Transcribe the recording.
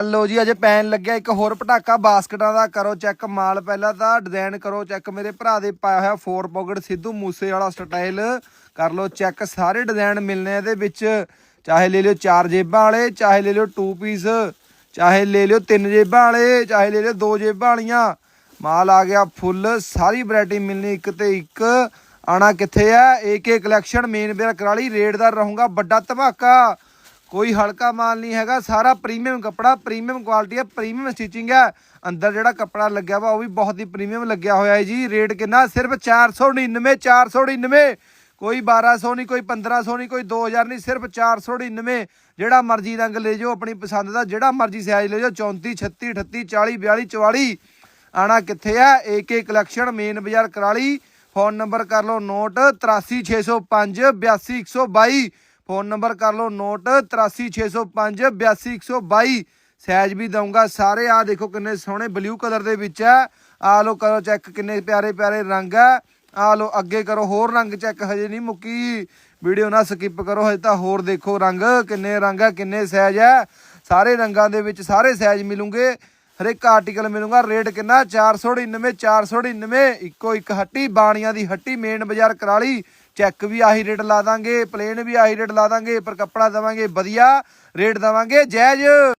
ਲੋ ਜੀ, ਅਜੇ ਪੈਣ ਲੱਗਿਆ ਇੱਕ ਹੋਰ ਪਟਾਕਾ। ਬਾਸਕਟਾਂ ਦਾ ਕਰੋ ਚੈੱਕ, ਮਾਲ ਪਹਿਲਾਂ ਤਾਂ ਡਿਜ਼ਾਈਨ ਕਰੋ ਚੈੱਕ। ਮੇਰੇ ਭਰਾ ਦੇ ਪਾਇਆ ਹੋਇਆ ਫੋਰ ਪਾਕਟ ਸਿੱਧੂ ਮੂਸੇ ਵਾਲਾ ਸਟਾਈਲ ਕਰ ਲੋ ਚੈੱਕ, ਸਾਰੇ ਡਿਜ਼ਾਈਨ ਮਿਲਨੇ ਇਹਦੇ ਵਿੱਚ। ਚਾਹੇ ਲੈ ਲਿਓ ਚਾਰ ਜੇਬਾਂ ਵਾਲੇ, ਚਾਹੇ ਲੈ ਲਿਓ ਟੂ ਪੀਸ ਚਾਹੇ ਲੈ ਲਿਓ ਤਿੰਨ ਜੇਬਾਂ ਵਾਲੇ, ਚਾਹੇ ਲੈ ਲਿਓ ਦੋ ਜੇਬਾਂ ਵਾਲੀਆਂ। ਮਾਲ ਆ ਗਿਆ ਫੁੱਲ ਸਾਰੀ ਵੈਰਾਈਟੀ ਮਿਲਣੀ ਇੱਕ ਤੇ ਇੱਕ। ਆਣਾ ਕਿੱਥੇ ਆ? ਏਕੇ ਕਲੈਕਸ਼ਨ ਮੇਨ ਬੇਰ ਕਰਾਲੀ, ਰੇਟ ਦਾ ਰਹੂਗਾ ਵੱਡਾ ਧਮਾਕਾ। ਕੋਈ ਹਲਕਾ ਮਾਲ ਨਹੀਂ ਹੈਗਾ, ਸਾਰਾ ਪ੍ਰੀਮੀਅਮ ਕੱਪੜਾ ਪ੍ਰੀਮੀਅਮ ਕੁਆਲਿਟੀ ਹੈ ਪ੍ਰੀਮੀਅਮ ਸਟਿਚਿੰਗ ਹੈ। ਅੰਦਰ ਜਿਹੜਾ ਕੱਪੜਾ ਲੱਗਿਆ ਵਾ, ਉਹ ਵੀ ਬਹੁਤ ਹੀ ਪ੍ਰੀਮੀਅਮ ਲੱਗਿਆ ਹੋਇਆ ਹੈ ਜੀ। ਰੇਟ ਕਿੰਨਾ? ਸਿਰਫ 499 499 ਕੋਈ 1200 ਨਹੀਂ, ਕੋਈ 1500 ਨਹੀਂ, ਕੋਈ 2000 ਨਹੀਂ, ਸਿਰਫ 499 ਜਿਹੜਾ ਮਰਜ਼ੀ ਰੰਗ ਲੈ ਜਾਓ, ਆਪਣੀ ਪਸੰਦ ਦਾ, ਜਿਹੜਾ ਮਰਜ਼ੀ ਸਾਈਜ਼ ਲੈ ਜਾਓ 34 36 38 40 42 44 ਆਣਾ ਕਿੱਥੇ ਆ? ਏਕੇ ਕਲੈਕਸ਼ਨ ਮੇਨ ਬਾਜ਼ਾਰ ਕਰਾਲੀ। ਫੋਨ ਨੰਬਰ ਕਰ ਲਓ, ਨੋਟ 83605 82122 ਫੋਨ ਨੰਬਰ ਕਰ ਲਓ ਨੋਟ 83605 82122 ਸਾਈਜ਼ ਵੀ ਦਊਂਗਾ ਸਾਰੇ। ਆ ਦੇਖੋ ਕਿੰਨੇ ਸੋਹਣੇ ਬਲੂ ਕਲਰ ਦੇ ਵਿੱਚ ਹੈ। ਆ ਲੋ ਕਰੋ ਚੈੱਕ, ਕਿੰਨੇ ਪਿਆਰੇ ਪਿਆਰੇ ਰੰਗ ਹੈ। ਆ ਲੋ ਅੱਗੇ ਕਰੋ ਹੋਰ ਰੰਗ ਚੈੱਕ, ਹਜੇ ਨਹੀਂ ਮੁੱਕੀ। ਵੀਡੀਓ ਨਾ ਸਕਿਪ ਕਰੋ, ਹਜੇ ਤਾਂ ਹੋਰ ਦੇਖੋ ਰੰਗ, ਕਿੰਨੇ ਰੰਗ ਹੈ, ਕਿੰਨੇ ਸਾਈਜ਼ ਹੈ। ਸਾਰੇ ਰੰਗਾਂ ਦੇ ਵਿੱਚ ਸਾਰੇ ਸਾਈਜ਼ ਮਿਲੂਗੇ। ਹਰੇਕ ਆਰਟੀਕਲ ਮਿਲੂਗਾ। ਰੇਟ ਕਿੰਨਾ? 499 499 ਇੱਕੋ ਇੱਕ ਹੱਟੀ, ਬਾਣੀਆਂ ਦੀ ਹੱਟੀ, ਮੇਨ ਬਾਜ਼ਾਰ ਕਰਾਲੀ। ਚੈੱਕ ਵੀ ਆਹੀ ਰੇਟ ਲਾ ਦਾਂਗੇ ਪਲੇਨ ਵੀ ਆਹੀ ਰੇਟ ਲਾ ਦਾਂਗੇ, ਪਰ ਕੱਪੜਾ ਦਵਾਂਗੇ, ਵਧੀਆ ਰੇਟ ਦਵਾਂਗੇ। ਜਾਇਜ਼